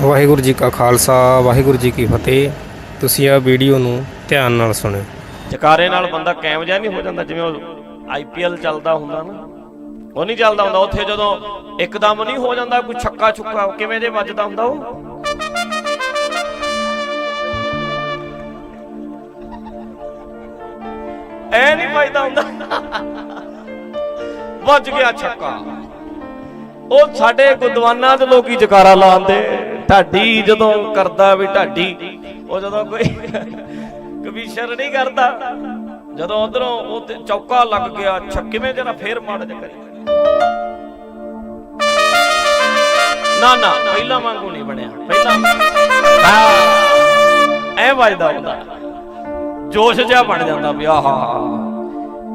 ਵਾਹਿਗੁਰੂ ਜੀ ਕਾ ਖਾਲਸਾ, ਵਾਹਿਗੁਰੂ ਜੀ ਕੀ ਫਤਿਹ। ਤੁਸੀਂ ਆ ਵੀਡੀਓ ਨੂੰ ਧਿਆਨ ਨਾਲ ਸੁਣਿਓ। ਜਕਾਰੇ ਨਾਲ ਬੰਦਾ ਕਾਇਮ ਜਿਹਾ ਨਹੀਂ ਹੋ ਜਾਂਦਾ, ਜਿਵੇਂ ਉਹ ਆਈਪੀਐਲ ਚੱਲਦਾ ਹੁੰਦਾ ਨਾ। ਉਹ ਨਹੀਂ ਚੱਲਦਾ ਹੁੰਦਾ, ਉੱਥੇ ਜਦੋਂ ਇੱਕਦਮ ਨਹੀਂ ਹੋ ਜਾਂਦਾ, ਕੋਈ ਛੱਕਾ ਛੁੱਕਾ ਕਿਵੇਂ ਜੇ ਵੱਜਦਾ ਹੁੰਦਾ ਉਹ। ਐ ਨਹੀਂ ਵੱਜਦਾ ਹੁੰਦਾ। ਵੱਜ ਗਿਆ ਛੱਕਾ। ਉਹ ਸਾਡੇ ਗੁਰਦਵਾਨਾਂ ਦੇ ਲੋਕੀ ਜਕਾਰਾ ਲਾਉਂਦੇ। ਢਾਡੀ ਜਦੋਂ ਕਰਦਾ ਵੀ ਢਾਡੀ, ਉਹ ਜਦੋਂ ਕੋਈ ਕਮਿਸ਼ਨ ਨਹੀਂ ਕਰਦਾ, ਜਦੋਂ ਉਧਰੋਂ ਉਹ ਚੌਕਾ ਲੱਗ ਗਿਆ ਛੱਕਿਵੇਂ ਜਰਾ ਫੇਰ ਮਾੜ ਜਾ ਕਰੀ। ਨਾ ਨਾ, ਪਹਿਲਾਂ ਵਾਂਗੂ ਨਹੀਂ ਬਣਿਆ। ਪਹਿਲਾਂ ਹਾਂ, ਐ ਵੱਜਦਾ ਹੁੰਦਾ। ਜੋਸ਼ ਜਿਹਾ ਬਣ ਜਾਂਦਾ ਵੀ, ਆਹਾ।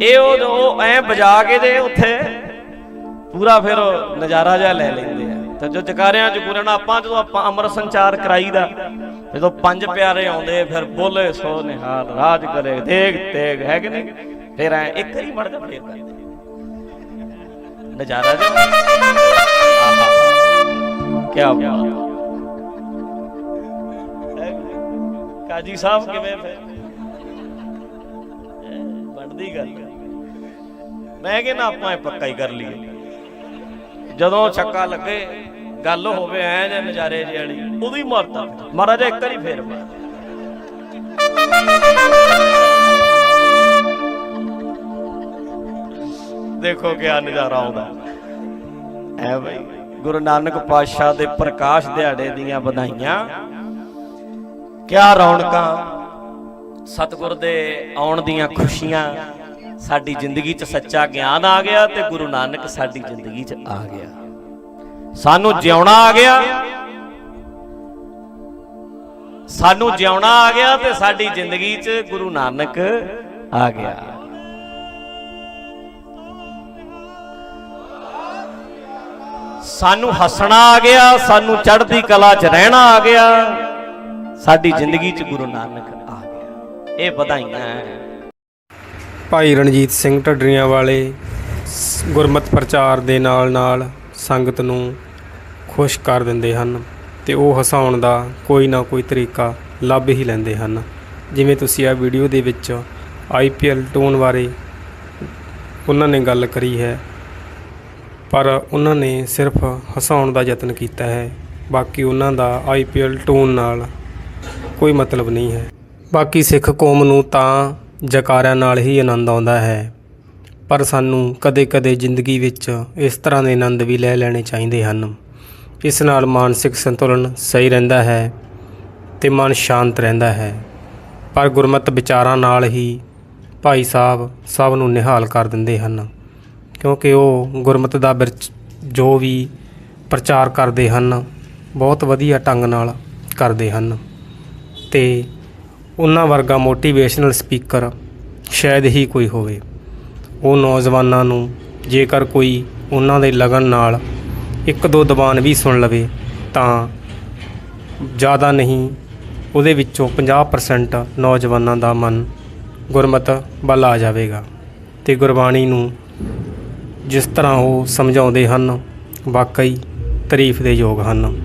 ਇਹ ਉਹ ਉਹ ਐ ਵਜਾ ਕੇ ਦੇ ਉੱਥੇ ਪੂਰਾ ਫਿਰ ਨਜ਼ਾਰਾ ਜਿਹਾ ਲੈ ਲੈਂਦੇ। ਤੇ ਜੋ ਜਕਾਰਿਆਂ ਚ ਗੁਰਨਾ ਆਪਾਂ ਜਦੋਂ ਆਪਾਂ ਅੰਮ੍ਰਿਤ ਸੰਚਾਰ ਕਰਾਈਦਾ, ਜਦੋਂ ਪੰਜ ਪਿਆਰੇ ਆਉਂਦੇ, ਫਿਰ ਬੋਲੇ ਸੋ ਨਿਹਾਲ, ਰਾਜ ਕਰੇ, ਦੇਗ ਤੇਗ, ਹੈ ਕਿ ਨਹੀਂ? ਫਿਰ ਐ ਇੱਕ ਵਾਰੀ ਮੜ ਜਾ ਫੇਰ ਕਰਦੇ। ਨਜ਼ਾਰਾ ਜਿਹਾ ਕੀ ਬਾਤ। ਕਾਜੀ ਸਾਹਿਬ ਕਿਵੇਂ ਫਿਰ? ਬਣਦੀ ਗੱਲ। ਮੈਂ ਕਹਿੰਦਾ ਆਪਾਂ ਇਹ ਪੱਕਾ ਹੀ ਕਰ ਲਈਏ। ਜਦੋਂ ਛੱਕਾ ਲੱਗੇ ਗੱਲ ਹੋਵੇ ਐ ਜੇ ਨਜ਼ਾਰੇ ਜਿਹੀ ਵਾਲੀ ਉਦੋਂ ਹੀ ਮਾਰਤਾ। ਮਹਾਰਾਜਾ, ਇੱਕ ਵਾਰੀ ਫੇਰ ਮਾਰ। ਦੇਖੋ ਕਿਆ ਨਜ਼ਾਰਾ ਆਉਂਦਾ। ਐ ਬਈ, ਗੁਰੂ ਨਾਨਕ ਪਾਤਸ਼ਾਹ ਦੇ ਪ੍ਰਕਾਸ਼ ਦਿਹਾੜੇ ਦੀਆਂ ਵਧਾਈਆਂ। ਕਿਆ ਰੌਣਕਾਂ, ਸਤਿਗੁਰ ਦੇ ਆਉਣ ਦੀਆਂ ਖੁਸ਼ੀਆਂ, ਸਾਡੀ ਜ਼ਿੰਦਗੀ 'ਚ ਸੱਚਾ ਗਿਆਨ ਆ ਗਿਆ ਤੇ ਗੁਰੂ ਨਾਨਕ ਸਾਡੀ ਜ਼ਿੰਦਗੀ 'ਚ ਆ ਗਿਆ। ਸਾਨੂੰ ਜਿਉਣਾ ਆ ਗਿਆ। ਸਾਨੂੰ ਜਿਉਣਾ ਆ ਗਿਆ ਤੇ ਸਾਡੀ ਜ਼ਿੰਦਗੀ 'ਚ ਗੁਰੂ ਨਾਨਕ ਆ ਗਿਆ। ਸਾਨੂੰ ਹੱਸਣਾ ਆ ਗਿਆ, ਸਾਨੂੰ ਚੜ੍ਹਦੀ ਕਲਾ 'ਚ ਰਹਿਣਾ ਆ ਗਿਆ। ਸਾਡੀ ਜ਼ਿੰਦਗੀ 'ਚ ਗੁਰੂ ਨਾਨਕ ਆ ਗਿਆ। ਇਹ ਵਧਾਈਆਂ ਹੈ ਭਾਈ ਰਣਜੀਤ ਸਿੰਘ ਢੱਡਰੀਆਂ ਵਾਲੇ ਸ- ਗੁਰਮਤਿ ਪ੍ਰਚਾਰ ਦੇ ਨਾਲ ਨਾਲ ਸੰਗਤ ਨੂੰ ਖੁਸ਼ ਕਰ ਦਿੰਦੇ ਹਨ ਤੇ ਉਹ ਹਸਾਉਣ ਦਾ ਕੋਈ ਨਾ ਕੋਈ ਤਰੀਕਾ ਲੱਭ ਹੀ ਲੈਂਦੇ ਹਨ। ਜਿਵੇਂ ਤੁਸੀਂ ਆ ਵੀਡੀਓ ਦੇ ਵਿੱਚ ਆਈਪੀਐਲ ਟੋਨ ਬਾਰੇ ਉਹਨਾਂ ਨੇ ਗੱਲ ਕਰੀ ਹੈ, ਪਰ ਉਹਨਾਂ ਨੇ ਸਿਰਫ ਹਸਾਉਣ ਦਾ ਯਤਨ ਕੀਤਾ ਹੈ, ਬਾਕੀ ਉਹਨਾਂ ਦਾ ਆਈਪੀਐਲ ਟੋਨ ਨਾਲ ਕੋਈ ਮਤਲਬ ਨਹੀਂ ਹੈ। ਬਾਕੀ ਸਿੱਖ ਕੌਮ ਨੂੰ ਤਾਂ ਜਕਾਰਿਆਂ ਨਾਲ ਹੀ ਆਨੰਦ ਆਉਂਦਾ ਹੈ। ਪਰ ਸਾਨੂੰ ਕਦੇ-ਕਦੇ ਜ਼ਿੰਦਗੀ ਵਿੱਚ ਇਸ ਤਰ੍ਹਾਂ ਦੇ ਆਨੰਦ ਵੀ ਲੈ ਲੈਣੇ ਚਾਹੀਦੇ ਹਨ। ਇਸ ਨਾਲ ਮਾਨਸਿਕ ਸੰਤੁਲਨ ਸਹੀ ਰਹਿੰਦਾ ਹੈ ਤੇ ਮਨ ਸ਼ਾਂਤ ਰਹਿੰਦਾ ਹੈ। ਪਰ ਗੁਰਮਤਿ ਵਿਚਾਰਾਂ ਨਾਲ ਹੀ ਭਾਈ ਸਾਹਿਬ ਸਭ ਨੂੰ ਨਿਹਾਲ ਕਰ ਦਿੰਦੇ ਹਨ, ਕਿਉਂਕਿ ਉਹ ਗੁਰਮਤ ਦਾ ਵਿਰਚ- ਜੋ ਵੀ ਪ੍ਰਚਾਰ ਕਰਦੇ ਹਨ, ਬਹੁਤ ਵਧੀਆ ਢੰਗ ਨਾਲ ਕਰਦੇ ਹਨ। ਤੇ ਉਹਨਾਂ ਵਰਗਾ ਮੋਟੀਵੇਸ਼ਨਲ ਸਪੀਕਰ ਸ਼ਾਇਦ ਹੀ ਕੋਈ ਹੋਵੇ। ਉਹ ਨੌਜਵਾਨਾਂ ਨੂੰ ਜੇਕਰ ਕੋਈ ਉਹਨਾਂ ਦੇ ਲਗਨ ਨਾਲ ਇੱਕ ਦੋ ਦੀਵਾਨ ਵੀ ਸੁਣ ਲਵੇ ਤਾਂ ਜ਼ਿਆਦਾ ਨਹੀਂ ਉਹਦੇ ਵਿੱਚੋਂ 50% ਨੌਜਵਾਨਾਂ ਦਾ ਮਨ ਗੁਰਮਤ ਵੱਲ ਆ ਜਾਵੇਗਾ। ਤੇ ਗੁਰਬਾਣੀ ਨੂੰ ਜਿਸ ਤਰ੍ਹਾਂ ਉਹ ਸਮਝਾਉਂਦੇ ਹਨ, ਵਾਕਈ ਤਾਰੀਫ ਦੇ ਯੋਗ ਹਨ।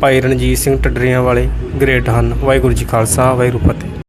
ਭਾਈ ਰਣਜੀਤ ਸਿੰਘ ਟੱਡਰੀਆਂ ਵਾਲੇ ਗ੍ਰੇਟ ਹਨ। ਵਾਹਿਗੁਰੂ ਜੀ ਖਾਲਸਾ, ਵਾਹਿਗੁਰੂ ਫਤਿਹ।